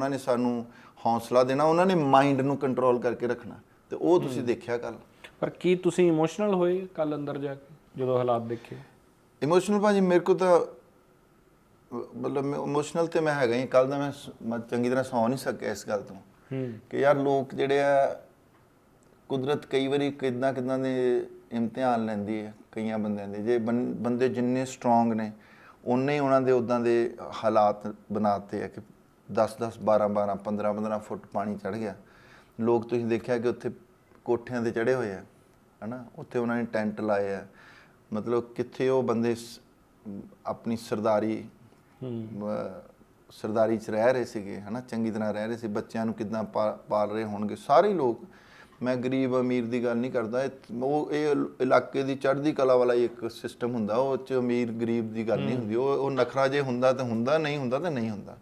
ਉਹਨਾਂ ਨੇ ਸਾਨੂੰ ਹੌਸਲਾ ਦੇਣਾ ਉਹਨਾਂ ਨੇ ਮਾਈਂਡ ਨੂੰ ਕੰਟਰੋਲ ਕਰਕੇ ਰੱਖਣਾ। ਤੇ ਉਹ ਤੁਸੀਂ ਦੇਖਿਆ ਕੱਲ ਪਰ ਕੀ ਤੁਸੀਂ ਇਮੋਸ਼ਨਲ ਹੋਏ ਕੱਲ ਅੰਦਰ ਜਾ ਕੇ ਜਦੋਂ ਹਾਲਾਤ ਦੇਖੇ? ਇਮੋਸ਼ਨਲ ਭਾਜੀ ਮੇਰੇ ਕੋ ਤਾਂ ਮਤਲਬ ਇਮੋਸ਼ਨਲ ਤੇ ਮੈਂ ਹੈਗਾ ਹੀ ਕੱਲ ਦਾ ਮੈਂ ਮੈਂ ਚੰਗੀ ਤਰ੍ਹਾਂ ਸੌ ਨਹੀਂ ਸਕਿਆ ਇਸ ਗੱਲ ਤੋਂ। ਕਿ ਯਾਰ ਲੋਕ ਜਿਹੜੇ ਆ ਕੁਦਰਤ ਕਈ ਵਾਰੀ ਕਿਦਾਂ ਕਿਦਾਂ ਦੇ ਇਮਤਿਹਾਨ ਲੈਂਦੀ ਹੈ ਕਈਆਂ ਬੰਦਿਆਂ ਦੇ। ਜੇ ਬੰਦੇ ਜਿੰਨੇ ਸਟਰੋਂਗ ਨੇ ਉਨੇ ਹੀ ਉਹਨਾਂ ਦੇ ਉਦਾਂ ਦੇ ਹਾਲਾਤ ਬਣਾਤੇ ਆ ਕਿ 10 10 12 12 15 15 ਫੁੱਟ ਪਾਣੀ ਚੜ ਗਿਆ। ਲੋਕ ਤੁਸੀਂ ਦੇਖਿਆ ਕਿ ਉੱਥੇ ਕੋਠਿਆਂ ਤੇ ਚੜੇ ਹੋਏ ਆ ਹਨਾ? ਉੱਥੇ ਉਹਨਾਂ ਨੇ ਟੈਂਟ ਲਾਏ ਆ। ਮਤਲਬ ਕਿੱਥੇ ਉਹ ਬੰਦੇ ਆਪਣੀ ਸਰਦਾਰੀ ਸਰਦਾਰੀ ਚ ਰਹਿ ਰਹੇ ਸੀਗੇ ਹਨਾ? ਚੰਗੀ ਤਰ੍ਹਾਂ ਰਹਿ ਰਹੇ ਸੀ। ਬੱਚਿਆਂ ਨੂੰ ਕਿਦਾਂ ਪਾਲ ਰਹੇ ਹੋਣਗੇ? ਸਾਰੇ ਲੋਕ ਮੈਂ ਗਰੀਬ ਅਮੀਰ ਦੀ ਗੱਲ ਨਹੀਂ ਕਰਦਾ। ਇਹ- ਉਹ ਇਹ ਇਲ- ਇਲਾਕੇ ਦੀ ਚੜ੍ਹਦੀ ਕਲਾ ਵਾਲਾ ਇੱਕ ਸਿਸਟਮ ਹੁੰਦਾ। ਉਹ ਚ ਅਮੀਰ ਗਰੀਬ ਦੀ ਗੱਲ ਨਹੀਂ ਹੁੰਦੀ। ਉਹ ਉਹ ਨਖਰਾ ਜੇ ਹੁੰਦਾ ਤਾਂ ਹੁੰਦਾ ਨਹੀਂ ਹੁੰਦਾ ਤਾਂ ਨਹੀਂ ਹੁੰਦਾ।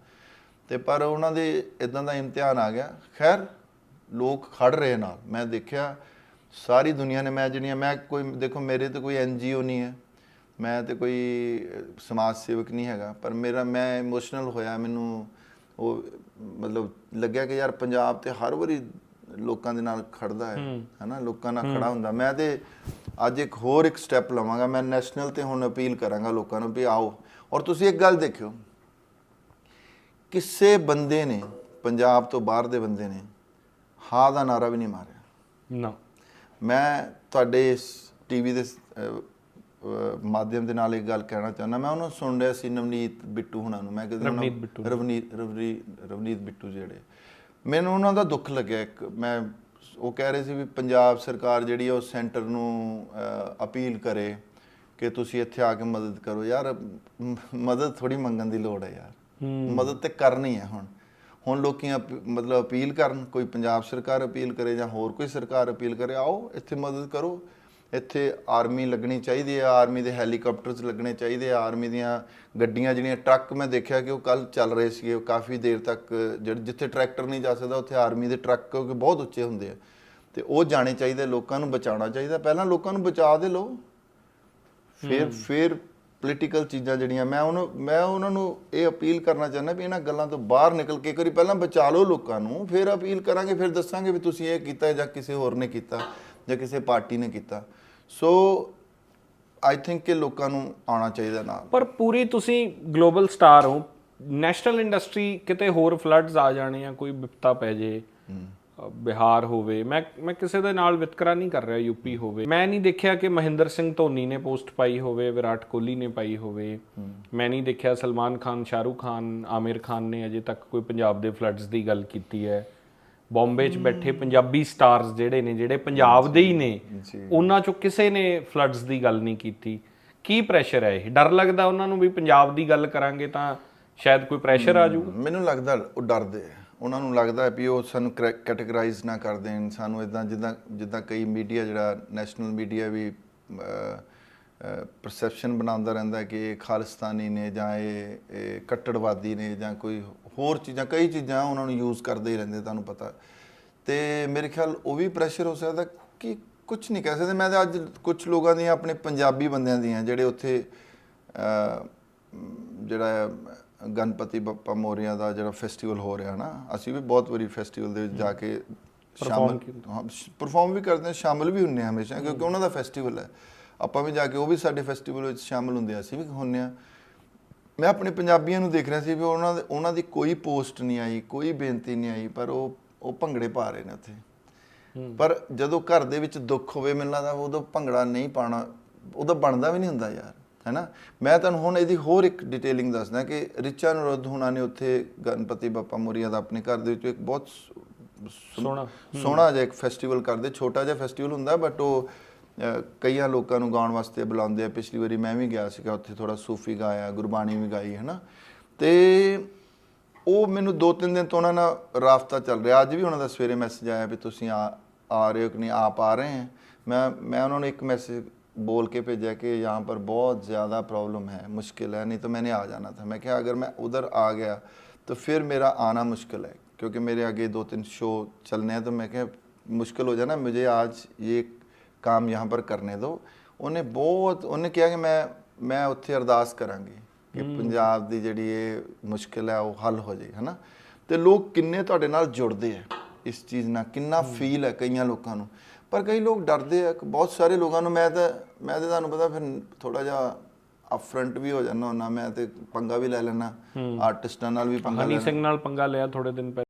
ਤੇ ਪਰ ਉਹਨਾਂ ਦੇ ਇਦਾਂ ਦਾ ਇਮਤਿਹਾਨ ਆ ਗਿਆ। ਖੈਰ ਲੋਕ ਖੜ ਰਹੇ ਨਾਲ। ਮੈਂ ਦੇਖਿਆ ਸਾਰੀ ਦੁਨੀਆ ਨੇ ਮੈਂ ਜਿਹੜੀਆਂ ਮੈਂ ਕੋਈ ਦੇਖੋ ਮੇਰੇ ਤੇ ਕੋਈ ਐਨਜੀਓ ਨਹੀਂ ਹੈ। ਮੈਂ ਤੇ ਕੋਈ ਸਮਾਜ ਸੇਵਕ ਨਹੀਂ ਹੈਗਾ। ਪਰ ਮੇਰਾ ਮੈਂ ਇਮੋਸ਼ਨਲ ਹੋਇਆ। ਮੈਨੂੰ ਉਹ ਮਤਲਬ ਲੱਗਿਆ ਕਿ ਯਾਰ ਪੰਜਾਬ ਤੇ ਹਰ ਵਾਰੀ ਲੋਕਾਂ ਦੇ ਨਾਲ ਖੜਦਾ ਹੈ। ਹਨਾ? ਲੋਕਾਂ ਨਾਲ ਖੜਾ ਹੁੰਦਾ। ਮੈਂ ਤੇ ਅੱਜ ਇੱਕ ਹੋਰ ਇੱਕ ਸਟੈਪ ਲਵਾਂਗਾ। ਮੈਂ ਨੈਸ਼ਨਲ ਤੇ ਹੁਣ ਅਪੀਲ ਕਰਾਂਗਾ ਲੋਕਾਂ ਨੂੰ ਵੀ ਆਓ। ਔਰ ਤੁਸੀਂ ਇੱਕ ਗੱਲ ਦੇਖਿਓ। ਕਿਸੇ ਬੰਦੇ ਨੇ ਪੰਜਾਬ ਤੋਂ ਬਾਹਰ ਦੇ ਬੰਦੇ ਨੇ ਹਾਂ ਦਾ ਨਾਰਾ ਵੀ ਨਹੀਂ ਮਾਰਿਆ। ਨਾ। ਮੈਂ ਤੁਹਾਡੇ ਇਸ ਟੀਵੀ ਦੇ ਮਾਧਿਅਮ ਦੇ ਨਾਲ ਇੱਕ ਗੱਲ ਕਹਿਣਾ ਚਾਹੁੰਦਾ। ਮੈਂ ਉਹਨੂੰ ਸੁਣ ਰਿਹਾ ਸੀ ਨਵਨੀਤ ਬਿੱਟੂ ਹੁਣਾਂ ਨੂੰ। ਮੈਂ ਕਿਹਾ ਰਵਨੀਤ ਬਿੱਟੂ। ਰਵਨੀਤ ਰਵਨੀ- ਰਵਨੀਤ ਬਿੱਟੂ ਜਿਹੜੇ। ਮੈਨੂੰ ਉਹਨਾਂ ਦਾ ਦੁੱਖ ਲੱਗਿਆ ਇੱਕ। ਮੈਂ ਉਹ ਕਹਿ ਰਹੇ ਸੀ ਵੀ ਪੰਜਾਬ ਸਰਕਾਰ ਜਿਹੜੀ ਉਹ ਸੈਂਟਰ ਨੂੰ ਅਪੀਲ ਕਰੇ ਕਿ ਤੁਸੀਂ ਇੱਥੇ ਆ ਕੇ ਮਦਦ ਕਰੋ। ਯਾਰ ਮਦਦ ਥੋੜੀ ਮੰਗਣ ਦੀ ਲੋੜ ਹੈ ਯਾਰ। ਮਦਦ ਤੇ ਕਰਨੀ ਹੈ ਹੁਣ। ਹੁਣ ਲੋਕੀ ਮਤਲਬ ਅਪੀਲ ਕਰਨ ਕੋਈ ਪੰਜਾਬ ਸਰਕਾਰ ਅਪੀਲ ਕਰੇ ਜਾਂ ਹੋਰ ਕੋਈ ਸਰਕਾਰ ਅਪੀਲ ਕਰੇ ਆਓ ਇੱਥੇ ਮਦਦ ਕਰੋ। ਇੱਥੇ ਆਰਮੀ ਲੱਗਣੀ ਚਾਹੀਦੀ ਹੈ ਆਰਮੀ ਦੇ ਹੈਲੀਕਾਪਟਰਸ ਲੱਗਣੇ ਚਾਹੀਦੇ ਆ ਆਰਮੀ ਦੀਆਂ ਗੱਡੀਆਂ ਜਿਹੜੀਆਂ ਟਰੱਕ ਮੈਂ ਦੇਖਿਆ ਕਿ ਉਹ ਕੱਲ ਚੱਲ ਰਹੇ ਸੀਗੇ ਉਹ ਕਾਫੀ ਦੇਰ ਤੱਕ ਜਿਹੜੇ ਜਿੱਥੇ ਟਰੈਕਟਰ ਨਹੀਂ ਜਾ ਸਕਦਾ ਉੱਥੇ ਆਰਮੀ ਦੇ ਟਰੱਕ ਕਿਉਂਕਿ ਬਹੁਤ ਉੱਚੇ ਹੁੰਦੇ ਆ। ਤੇ ਉਹ ਜਾਣੇ ਚਾਹੀਦੇ ਲੋਕਾਂ ਨੂੰ ਬਚਾਉਣਾ ਚਾਹੀਦਾ। ਪਹਿਲਾਂ ਲੋਕਾਂ ਨੂੰ ਬਚਾ ਦੇ ਲਓ। ਫਿਰ ਫਿਰ ਪੋਲੀਟੀਕਲ ਚੀਜ਼ਾਂ ਜਿਹੜੀਆਂ ਮੈਂ ਉਹਨੂੰ ਮੈਂ ਉਹਨਾਂ ਨੂੰ ਇਹ ਅਪੀਲ ਕਰਨਾ ਚਾਹੁੰਦਾ ਵੀ ਇਹਨਾਂ ਗੱਲਾਂ ਤੋਂ ਬਾਹਰ ਨਿਕਲ ਕੇ ਇੱਕ ਵਾਰੀ ਪਹਿਲਾਂ ਬਚਾ ਲਓ ਲੋਕਾਂ ਨੂੰ ਫਿਰ ਅਪੀਲ ਕਰਾਂਗੇ ਫਿਰ ਦੱਸਾਂਗੇ ਵੀ ਤੁਸੀਂ ਇਹ ਕੀਤਾ ਜਾਂ ਕਿਸੇ ਹੋਰ ਨੇ ਕੀਤਾ ਜਾਂ ਕਿਸੇ ਪਾਰਟੀ ਨੇ ਕੀਤਾ। ਸੋ ਆਈ ਥਿੰਕ ਕਿ ਲੋਕਾਂ ਨੂੰ ਆਉਣਾ ਚਾਹੀਦਾ ਨਾਲ। ਪਰ ਪੂਰੀ ਤੁਸੀਂ ਗਲੋਬਲ ਸਟਾਰ ਹੋ ਨੈਸ਼ਨਲ ਇੰਡਸਟਰੀ ਕਿਤੇ ਹੋਰ ਫਲੱਡਸ ਆ ਜਾਣੇ ਆ ਕੋਈ ਵਿਪਤਾ ਪੈ ਜੇ ਬਿਹਾਰ ਹੋਵੇ ਮੈਂ ਮੈਂ ਕਿਸੇ ਦੇ ਨਾਲ ਵਿਤਕਰਾ ਨਹੀਂ ਕਰ ਰਿਹਾ ਯੂਪੀ ਹੋਵੇ। ਮੈਂ ਨਹੀਂ ਦੇਖਿਆ ਕਿ ਮਹਿੰਦਰ ਸਿੰਘ ਧੋਨੀ ਨੇ ਪੋਸਟ ਪਾਈ ਹੋਵੇ ਵਿਰਾਟ ਕੋਹਲੀ ਨੇ ਪਾਈ ਹੋਵੇ। ਮੈਂ ਨਹੀਂ ਦੇਖਿਆ ਸਲਮਾਨ ਖਾਨ ਸ਼ਾਹਰੂਖ ਖਾਨ ਆਮਿਰ ਖਾਨ ਨੇ ਅਜੇ ਤੱਕ ਕੋਈ ਪੰਜਾਬ ਦੇ ਫਲੱਡਸ ਦੀ ਗੱਲ ਕੀਤੀ ਹੈ। ਬੰਬੇ 'ਚ ਬੈਠੇ ਪੰਜਾਬੀ ਸਟਾਰਸ ਜਿਹੜੇ ਨੇ ਜਿਹੜੇ ਪੰਜਾਬ ਦੇ ਹੀ ਨੇ। ਉਹਨਾਂ ਚੋਂ ਕਿਸੇ ਨੇ ਫਲੱਡਸ ਦੀ ਗੱਲ ਨਹੀਂ ਕੀਤੀ। ਕੀ ਪ੍ਰੈਸ਼ਰ ਹੈ ਇਹ? ਡਰ ਲੱਗਦਾ ਉਹਨਾਂ ਨੂੰ ਵੀ ਪੰਜਾਬ ਦੀ ਗੱਲ ਕਰਾਂਗੇ ਤਾਂ ਸ਼ਾਇਦ ਕੋਈ ਪ੍ਰੈਸ਼ਰ ਆ ਜਾਊਗਾ ਮੈਨੂੰ ਲੱਗਦਾ ਉਹ ਡਰਦੇ ਆ। ਉਹਨਾਂ ਨੂੰ ਲੱਗਦਾ ਵੀ ਉਹ ਸਾਨੂੰ ਕੈਟਾਗਰਾਈਜ਼ ਨਾ ਕਰ ਦੇਣ, ਸਾਨੂੰ ਇਦਾਂ ਜਿੱਦਾਂ ਜਿੱਦਾਂ ਕਈ ਮੀਡੀਆ ਜਿਹੜਾ ਨੈਸ਼ਨਲ ਮੀਡੀਆ ਵੀ ਪਰਸੈਪਸ਼ਨ ਬਣਾਉਂਦਾ ਰਹਿੰਦਾ ਕਿ ਇਹ ਖਾਲਿਸਤਾਨੀ ਨੇ ਜਾਂ ਇਹ ਕੱਟੜਵਾਦੀ ਨੇ ਜਾਂ ਕੋਈ ਹੋਰ ਚੀਜ਼ਾਂ, ਕਈ ਚੀਜ਼ਾਂ ਉਹਨਾਂ ਨੂੰ ਯੂਜ਼ ਕਰਦੇ ਹੀ ਰਹਿੰਦੇ, ਤੁਹਾਨੂੰ ਪਤਾ। ਤੇ ਮੇਰੇ ਖਿਆਲ ਉਹ ਵੀ ਪ੍ਰੈਸ਼ਰ ਹੋ ਸਕਦਾ ਕਿ ਕੁਝ ਨਹੀਂ ਕਹਿ ਸਕਦੇ। ਮੈਂ ਤਾਂ ਅੱਜ ਕੁਝ ਲੋਕਾਂ ਦੀਆਂ, ਆਪਣੇ ਪੰਜਾਬੀ ਬੰਦਿਆਂ ਦੀਆਂ, ਜਿਹੜੇ ਉੱਥੇ ਜਿਹੜਾ ਗਣਪਤੀ ਬੱਪਾ ਮੋਰੀਆ ਦਾ ਜਿਹੜਾ ਫੈਸਟੀਵਲ ਹੋ ਰਿਹਾ ਨਾ ਅਸੀਂ ਵੀ ਬਹੁਤ ਵਾਰੀ ਫੈਸਟੀਵਲ ਦੇ ਵਿੱਚ ਜਾ ਕੇ ਸ਼ਾਮਲ ਪਰਫਾਰਮ ਵੀ ਕਰਦੇ ਹਾਂ ਸ਼ਾਮਲ ਵੀ ਹੁੰਨੇ ਹਾਂ ਹਮੇਸ਼ਾ ਕਿਉਂਕਿ ਉਹਨਾਂ ਦਾ ਫੈਸਟੀਵਲ ਹੈ। ਆਪਾਂ ਵੀ ਜਾ ਕੇ ਉਹ ਵੀ ਸਾਡੇ ਫੈਸਟੀਵਲ ਵਿੱਚ ਸ਼ਾਮਲ ਹੁੰਦੇ ਆ ਅਸੀਂ ਵੀ ਹੁੰਨੇ ਆ। ਮੈਂ ਆਪਣੇ ਪੰਜਾਬੀਆਂ ਨੂੰ ਦੇਖ ਰਿਹਾ ਸੀ ਵੀ ਉਹਨਾਂ ਦੇ ਉਹਨਾਂ ਦੀ ਕੋਈ ਪੋਸਟ ਨਹੀਂ ਆਈ ਕੋਈ ਬੇਨਤੀ ਨਹੀਂ ਆਈ ਪਰ ਉਹ ਉਹ ਭੰਗੜੇ ਪਾ ਰਹੇ ਨੇ ਉੱਥੇ। ਪਰ ਜਦੋਂ ਘਰ ਦੇ ਵਿੱਚ ਦੁੱਖ ਹੋਵੇ ਮੈਨੂੰ ਲੱਗਦਾ ਉਦੋਂ ਭੰਗੜਾ ਨਹੀਂ ਪਾਣਾ ਉਹਦਾ ਬਣਦਾ ਵੀ ਨਹੀਂ ਹੁੰਦਾ ਯਾਰ। ਹੈਨਾ? ਮੈਂ ਤੁਹਾਨੂੰ ਹੁਣ ਇਹਦੀ ਹੋਰ ਇੱਕ ਡਿਟੇਲਿੰਗ ਦੱਸਦਾ ਕਿ ਰਿਚਾ ਨਰੋਧ ਹੁਣਾਂ ਨੇ ਉੱਥੇ ਗਣਪਤੀ ਬੱਪਾ ਮੋਰੀਆ ਦਾ ਆਪਣੇ ਘਰ ਦੇ ਵਿੱਚ ਇੱਕ ਬਹੁਤ ਸੋਹਣਾ ਸੋਹਣਾ ਜਿਹਾ ਇੱਕ ਫੈਸਟੀਵਲ ਕਰਦੇ ਛੋਟਾ ਜਿਹਾ ਫੈਸਟੀਵਲ ਹੁੰਦਾ ਬਟ ਉਹ ਕਈਆਂ ਲੋਕਾਂ ਨੂੰ ਗਾਉਣ ਵਾਸਤੇ ਬੁਲਾਉਂਦੇ ਆ। ਪਿਛਲੀ ਵਾਰੀ ਮੈਂ ਵੀ ਗਿਆ ਸੀਗਾ ਉੱਥੇ ਥੋੜਾ ਸੂਫੀ ਗਾਇਆ ਗੁਰਬਾਣੀ ਵੀ ਗਾਈ ਹੈ ਨਾ ਤੇ ਉਹ ਮੈਨੂੰ ਦੋ ਤਿੰਨ ਦਿਨ ਤੋਂ ਉਹਨਾਂ ਨਾਲ ਰਾਫਤਾ ਚੱਲ ਰਿਹਾ। ਅੱਜ ਵੀ ਉਹਨਾਂ ਦਾ ਸਵੇਰੇ ਮੈਸੇਜ ਆਇਆ ਵੀ ਤੁਸੀਂ ਆ ਆ ਰਹੇ ਹੋ ਕਿ ਨਹੀਂ? ਆਪ ਆ ਰਹੇ ਹੈ। ਮੈਂ ਮੈਂ ਉਹਨਾਂ ਨੂੰ ਇੱਕ ਮੈਸੇਜ बोल के भेजा कि यहाँ पर बहुत ज़्यादा प्रॉब्लम है मुश्किल है नहीं तो मैंने आ जाना था मैं क्या अगर मैं उधर आ गया तो फिर मेरा आना मुश्किल है क्योंकि मेरे आगे दो तीन शो चलने हैं तो मैं क्या मुश्किल हो जाए ना मुझे आज ये काम यहाँ पर करने दो ਉਹਨੇ ਬਹੁਤ ਉਹਨੇ ਕਿਹਾ ਕਿ ਮੈਂ ਮੈਂ ਉੱਥੇ ਅਰਦਾਸ ਕਰਾਂਗੀ ਕਿ ਪੰਜਾਬ ਦੀ ਜਿਹੜੀ ਇਹ ਮੁਸ਼ਕਿਲ ਹੈ ਉਹ ਹੱਲ ਹੋ ਜਾਏ ਹਨਾ ਤੇ ਲੋਕ ਕਿੰਨੇ ਤੁਹਾਡੇ ਨਾਲ ਜੁੜਦੇ ਆ ਇਸ ਚੀਜ਼ ਨਾਲ ਕਿੰਨਾ ਫੀਲ ਹੈ ਕਈਆਂ ਲੋਕਾਂ ਨੂੰ ਪਰ ਕਈ ਲੋਕ ਡਰਦੇ ਆ ਬਹੁਤ ਸਾਰੇ ਲੋਕਾਂ ਨੂੰ ਮੈਂ ਤਾਂ ਮੈਂ ਤਾਂ ਤੁਹਾਨੂੰ ਪਤਾ ਫਿਰ ਥੋੜਾ ਜਿਹਾ ਅਪਫਰੰਟ ਵੀ ਹੋ ਜਾਂਦਾ ਹੁੰਦਾ ਮੈਂ ਤੇ ਪੰਗਾ ਵੀ ਲੈ ਲੈਣਾ ਆਰਟਿਸਟਾਂ ਨਾਲ ਵੀ ਪੰਗਾ ਹਨੀ ਸਿੰਘ ਨਾਲ ਪੰਗਾ ਲਿਆ ਥੋੜੇ ਦਿਨ ਪਹਿਲਾਂ।